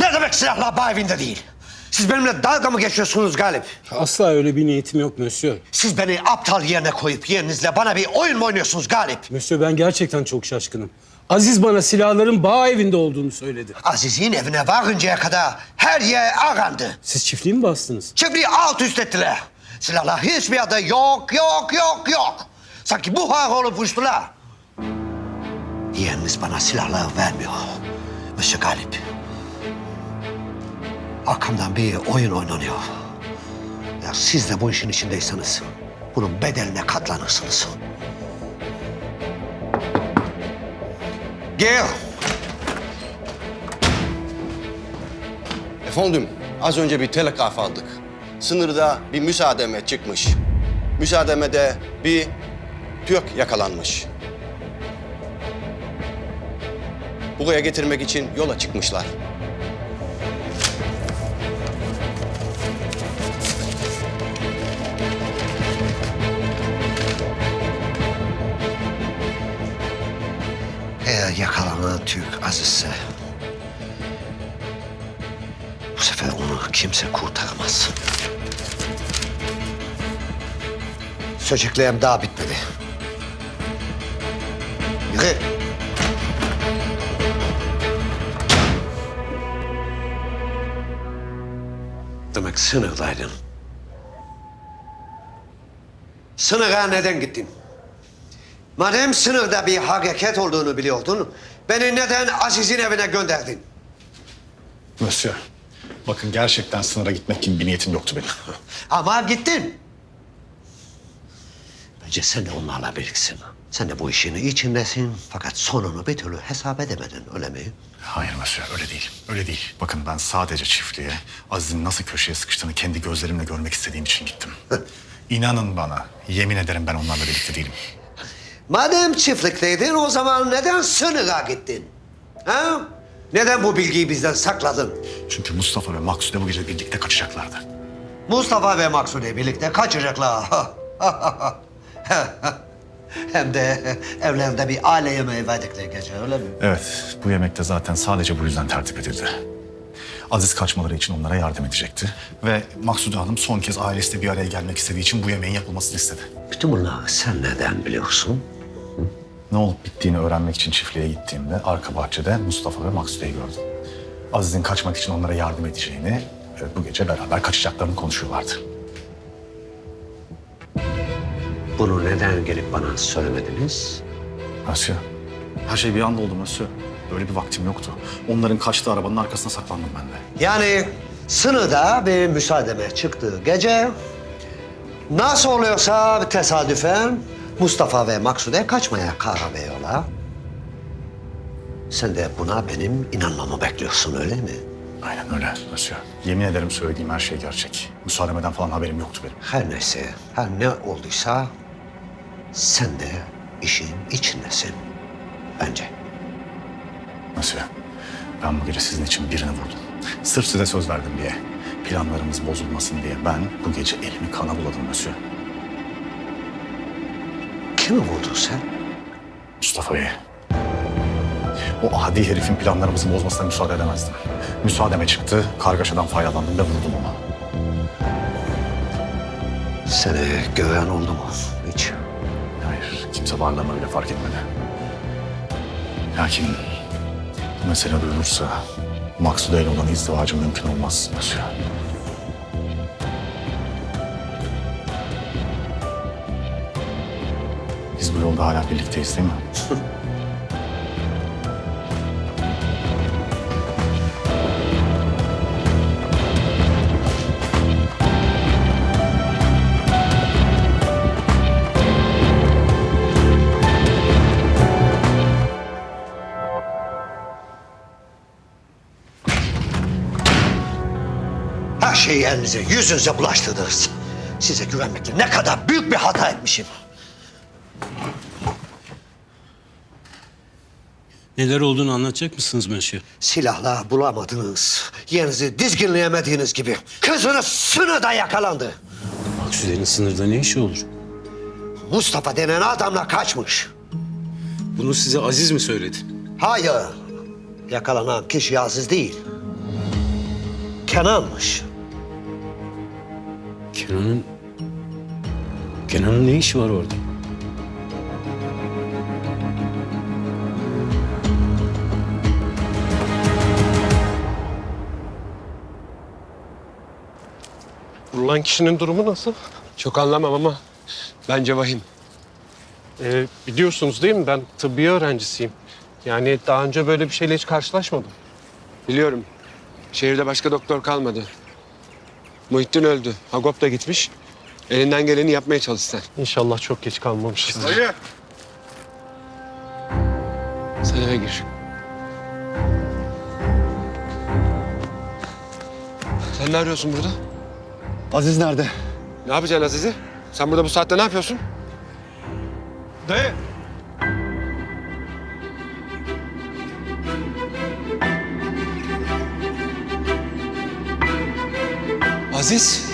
Ne demek silahla bağ evinde değil? Siz benimle dalga mı geçiyorsunuz Galip? Asla öyle bir niyetim yok Monsieur. Siz beni aptal yerine koyup yerinizle bana bir oyun mu oynuyorsunuz Galip? Monsieur ben gerçekten çok şaşkınım. Aziz bana silahların bağ evinde olduğunu söyledi. Aziz'in evine varıncaya kadar her yer arandı. Siz çiftliği mi bastınız? Çiftliği alt üst ettiler. Silahlar hiçbir yerde yok, yok, yok, yok. Sanki buhar olup uçtular. Yeğeniniz bana silahlar vermiyor. Monsieur Galip. Arkamdan bir oyun oynanıyor. Ya siz de bu işin içindeyseniz bunun bedeline katlanırsınız. Gel. Efendim, az önce bir telgraf aldık. Sınırda bir müsaademe çıkmış. Müsaademede bir Türk yakalanmış. Buraya getirmek için yola çıkmışlar. Türk Aziz'se... ...bu sefer onu kimse kurtaramaz. Söyleyeceklerim daha bitmedi. Yürü. Demek sınırdaydın. Sınıra neden gittin? Madem sınırda bir hareket olduğunu biliyordun, beni neden Aziz'in evine gönderdin? Monsieur, bakın gerçekten sınıra gitmek gibi bir niyetim yoktu benim. Ama gittin. Bence sen de onlarla birliksin. Sen de bu işin içindesin fakat sonunu bir türlü hesap edemedin öyle mi? Hayır Monsieur, öyle değil. Öyle değil. Bakın ben sadece çiftliğe Aziz'in nasıl köşeye sıkıştığını kendi gözlerimle görmek istediğim için gittim. İnanın bana, yemin ederim ben onlarla birlikte değilim. Madem çiftlikteydin o zaman neden sınıra gittin? Ha? Neden bu bilgiyi bizden sakladın? Çünkü Mustafa ve Maksude bu gece birlikte kaçacaklardı. Mustafa ve Maksude birlikte kaçacaklar. Hem de evlerinde bir aile yemeği verdikleri gece öyle mi? Evet, bu yemek de zaten sadece bu yüzden tertip edildi. Aziz kaçmaları için onlara yardım edecekti. Ve Maksude Hanım son kez ailesiyle bir araya gelmek istediği için bu yemeğin yapılmasını istedi. Bütün bunları sen neden biliyorsun? Ne olup bittiğini öğrenmek için çiftliğe gittiğimde arka bahçede Mustafa ve Maksude'yi gördüm. Aziz'in kaçmak için onlara yardım edeceğini ve bu gece beraber kaçacaklarını konuşuyorlardı. Bunu neden gelip bana söylemediniz? Monsieur, her şey bir anda oldu Monsieur. Böyle bir vaktim yoktu. Onların kaçtığı arabanın arkasına saklandım ben de. Yani sınırda bir müsaademe çıktığı gece nasıl oluyorsa tesadüfen Mustafa ve Maksude kaçmaya karar veriyorlar. Sen de buna benim inanmamı bekliyorsun öyle mi? Aynen öyle Monsieur. Yemin ederim söylediğim her şey gerçek. Müsaademeden falan haberim yoktu benim. Her neyse, her ne olduysa sen de işin içindesin bence. Monsieur, ben bu gece sizin için birini vurdum. Sırf size söz verdim diye. Planlarımız bozulmasın diye ben bu gece elimi kana buladım Monsieur. Kimi vurdun sen? Mustafa Bey. O adi herifin planlarımızı bozmasına müsaade edemezdim. Müsaademe çıktı, kargaşadan faydalandım ve vurdum onu. Seni gören oldu mu hiç? Hayır, kimse varlığımı bile fark etmedi. Lakin bu mesele duyulursa Maksude ile olan izdivacım mümkün olmaz Monsieur. Yolda hala birlikteyiz değil mi? Her şeyi elinize, yüzünüze bulaştırdınız. Size güvenmekle ne kadar büyük bir hata etmişim. Neler olduğunu anlatacak mısınız Monsieur? Silahla bulamadınız. Yerinizi dizginleyemediğiniz gibi. Kızınız sınırda yakalandı. Maksude'nin sınırda ne işi olur? Mustafa denen adamla kaçmış. Bunu size Aziz mi söyledi? Hayır. Yakalanan kişi Aziz değil. Kenan'mış. Kenan'ın... Kenan'ın ne işi var orada? Vurulan kişinin durumu nasıl? Çok anlamam ama bence vahim. Ee, biliyorsunuz değil mi ben tıbbi öğrencisiyim. Yani daha önce böyle bir şeyle hiç karşılaşmadım. Biliyorum. Şehirde başka doktor kalmadı. Muhittin öldü. Hagop da gitmiş. Elinden geleni yapmaya çalış sen. İnşallah çok geç kalmamışız. Sen eve gir. Sen ne arıyorsun burada? Aziz nerede? Ne yapacaksın Aziz'i? Sen burada bu saatte ne yapıyorsun? Dayı. Aziz.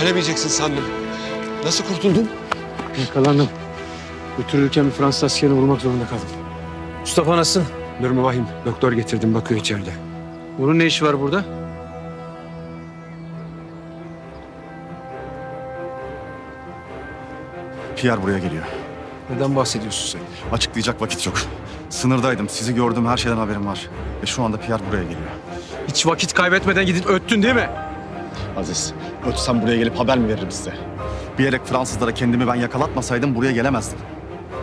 Dönemeyeceksin sandım. Nasıl kurtuldun? Yakalandım. Götürülürken bir Fransız askerini vurmak zorunda kaldım. Mustafa nasılsın? Durumu vahim. Doktor getirdim bakıyor içeride. Bunun ne işi var burada? Pierre buraya geliyor. Neden bahsediyorsun sen? Açıklayacak vakit yok. Sınırdaydım. Sizi gördüm. Her şeyden haberim var. Ve şu anda Pierre buraya geliyor. Hiç vakit kaybetmeden gidip öttün değil mi? Aziz, ötsem buraya gelip haber mi veririm size? Bilerek Fransızlara kendimi ben yakalatmasaydım buraya gelemezdim.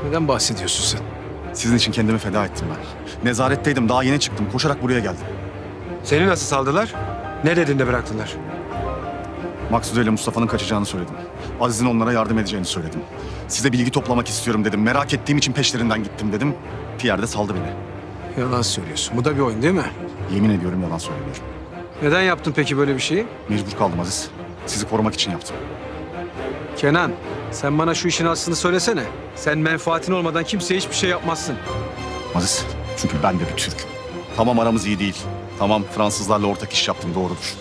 Neden bahsediyorsun sen? Sizin için kendimi feda ettim ben. Nezaretteydim. Daha yeni çıktım. Koşarak buraya geldim. Seni nasıl saldılar? Ne dedin de bıraktılar? Maksude ile Mustafa'nın kaçacağını söyledim. Aziz'in onlara yardım edeceğini söyledim. Size bilgi toplamak istiyorum dedim. Merak ettiğim için peşlerinden gittim dedim. Pierre de saldı beni. Yalan söylüyorsun. Bu da bir oyun değil mi? Yemin ediyorum yalan söylemiyorum. Neden yaptın peki böyle bir şeyi? Mecbur kaldım Aziz. Sizi korumak için yaptım. Kenan, sen bana şu işin aslını söylesene. Sen menfaatin olmadan kimseye hiçbir şey yapmazsın. Aziz, çünkü ben de bir Türk'üm. Tamam aramız iyi değil. Tamam Fransızlarla ortak iş yaptım doğrudur.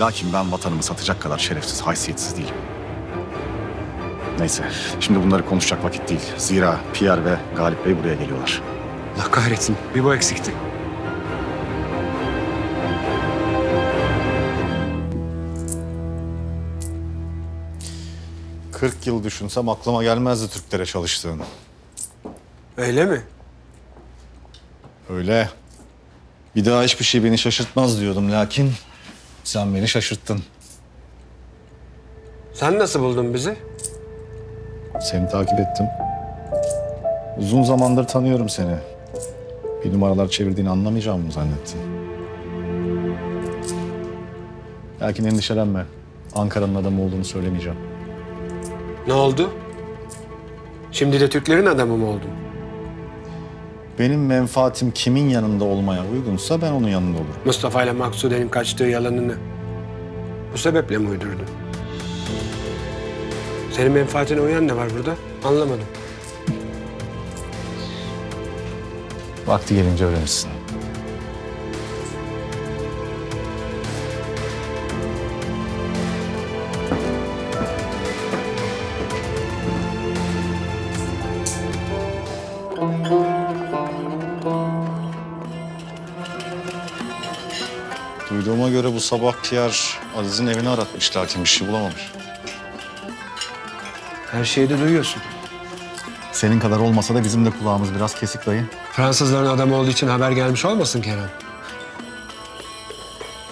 Lakin ben vatanımı satacak kadar şerefsiz, haysiyetsiz değilim. Neyse, şimdi bunları konuşacak vakit değil. Zira Pierre ve Galip Bey buraya geliyorlar. Allah kahretsin. Bir bu eksikti. Kırk yıl düşünsem aklıma gelmezdi Türklere çalıştığın. Öyle mi? Öyle. Bir daha hiçbir şey beni şaşırtmaz diyordum lakin sen beni şaşırttın. Sen nasıl buldun bizi? Seni takip ettim. Uzun zamandır tanıyorum seni. Bir numaralar çevirdiğini anlamayacağımı mı zannettin? Lakin endişelenme. Ankara'nın adamı olduğunu söylemeyeceğim. Ne oldu? Şimdi de Türklerin adamı mı oldun? Benim menfaatim kimin yanında olmaya uygunsa ben onun yanında olurum. Mustafa ile Maksude'nin kaçtığı yalanını bu sebeple mi uydurdun? Senin menfaatine uyan ne var burada? Anlamadım. Vakti gelince öğrenirsin. Duyduğuma göre bu sabah Pierre Aziz'in evini aratmış lakin bir şey bulamamış. Her şeyi de duyuyorsun. Senin kadar olmasa da bizim de kulağımız biraz kesik dayı. Fransızların adamı olduğu için haber gelmiş olmasın Kenan?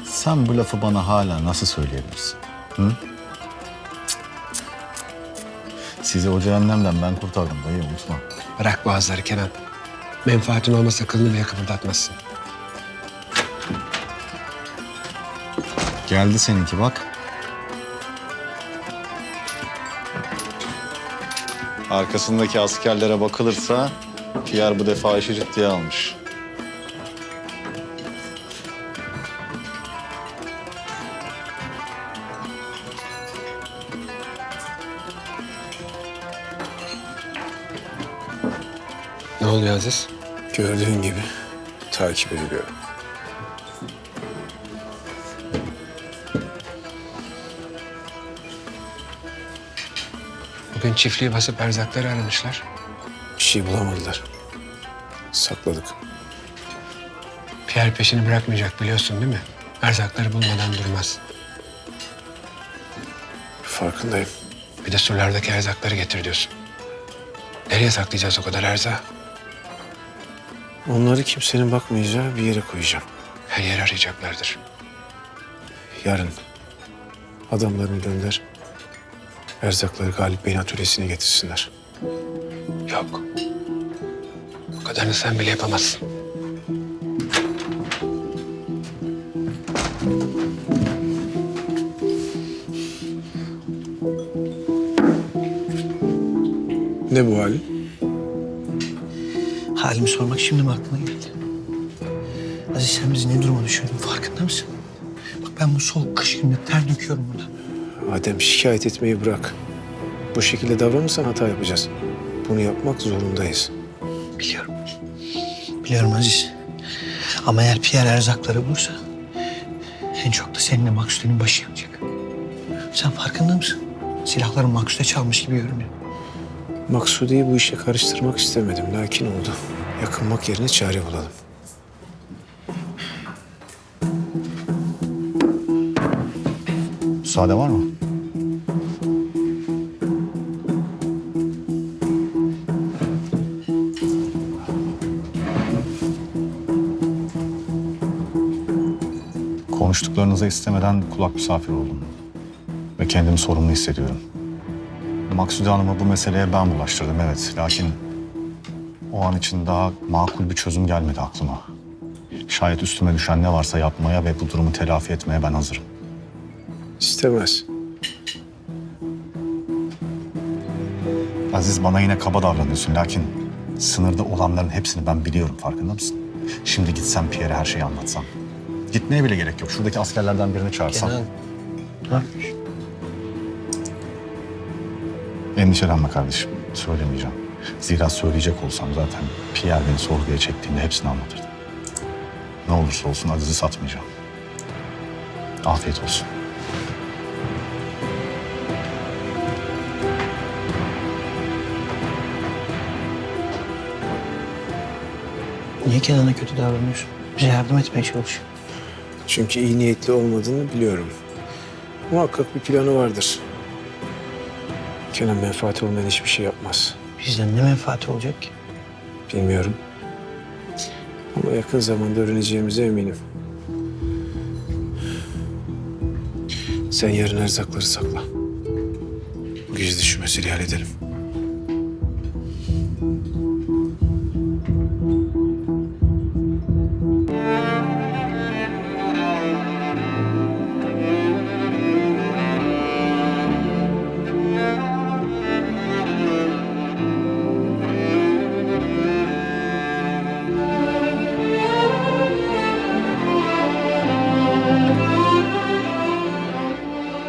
Sen bu lafı bana hala nasıl söyleyebilirsin? Hı? Sizi o cehennemden ben kurtardım dayı unutma. Bırak boğazları Kenan. Menfaatin olmasa kılını bile kıpırdatmazsın. Geldi seninki bak. Arkasındaki askerlere bakılırsa Pierre bu defa işi ciddiye almış. Ne oluyor Aziz? Gördüğün gibi takip ediliyorum. Bugün çiftliği basıp erzakları aramışlar. Bir şey bulamadılar. Sakladık. Pierre peşini bırakmayacak biliyorsun değil mi? Erzakları bulmadan durmaz. Farkındayım. Bir de surlardaki erzakları getir diyorsun. Nereye saklayacağız o kadar erzağı? Onları kimsenin bakmayacağı bir yere koyacağım. Her yer arayacaklardır. Yarın adamlarını gönder. Erzakları Galip Bey'in atölyesine getirsinler. Yok. O kadarını sen bile yapamazsın. Ne bu hali? Halimi sormak şimdi mi aklına geldi? Aziz sen bizi ne duruma düşürdün farkında mısın? Bak ben bu soğuk kış gününde ter döküyorum burada. Adem şikayet etmeyi bırak. Bu şekilde davranırsan hata yapacağız. Bunu yapmak zorundayız. Biliyorum. Biliyorum Aziz. Ama eğer Pierre erzakları bulursa... ...en çok da seninle Maksude'nin başı yanacak. Sen farkında mısın? Silahları Maksude çalmış gibi görünüyor. Maksude'yi bu işe karıştırmak istemedim. Lakin oldu. Yakınmak yerine çare bulalım. Müsaade var mı? Konuştuklarınıza istemeden kulak misafir oldum. Ve kendimi sorumlu hissediyorum. Maksude Hanım'a bu meseleye ben bulaştırdım evet. Lakin o an için daha makul bir çözüm gelmedi aklıma. Şayet üstüme düşen ne varsa yapmaya ve bu durumu telafi etmeye ben hazırım. İstemez. Aziz bana yine kaba davranıyorsun lakin sınırda olanların hepsini ben biliyorum farkında mısın? Şimdi gitsem Pierre'e her şeyi anlatsam. Gitmeye bile gerek yok. Şuradaki askerlerden birini çağırsam. Kenan. Yapıyorsun? Endişelenme kardeşim. Söylemeyeceğim. Zira söyleyecek olsam zaten Pierre beni sorguya çektiğinde hepsini anlatırdı. Ne olursa olsun Aziz'i satmayacağım. Afiyet olsun. Niye Kenan'a kötü davranıyorsun? Bize yardım etmeye çalışıyor. Çünkü iyi niyetli olmadığını biliyorum. Muhakkak bir planı vardır. Kenan menfaati olmayan hiçbir şey yapmaz. Bizden ne menfaati olacak ki? Bilmiyorum. Ama yakın zamanda öğreneceğimize eminim. Sen yarın erzakları sakla. Bu şu meseleyi halledelim.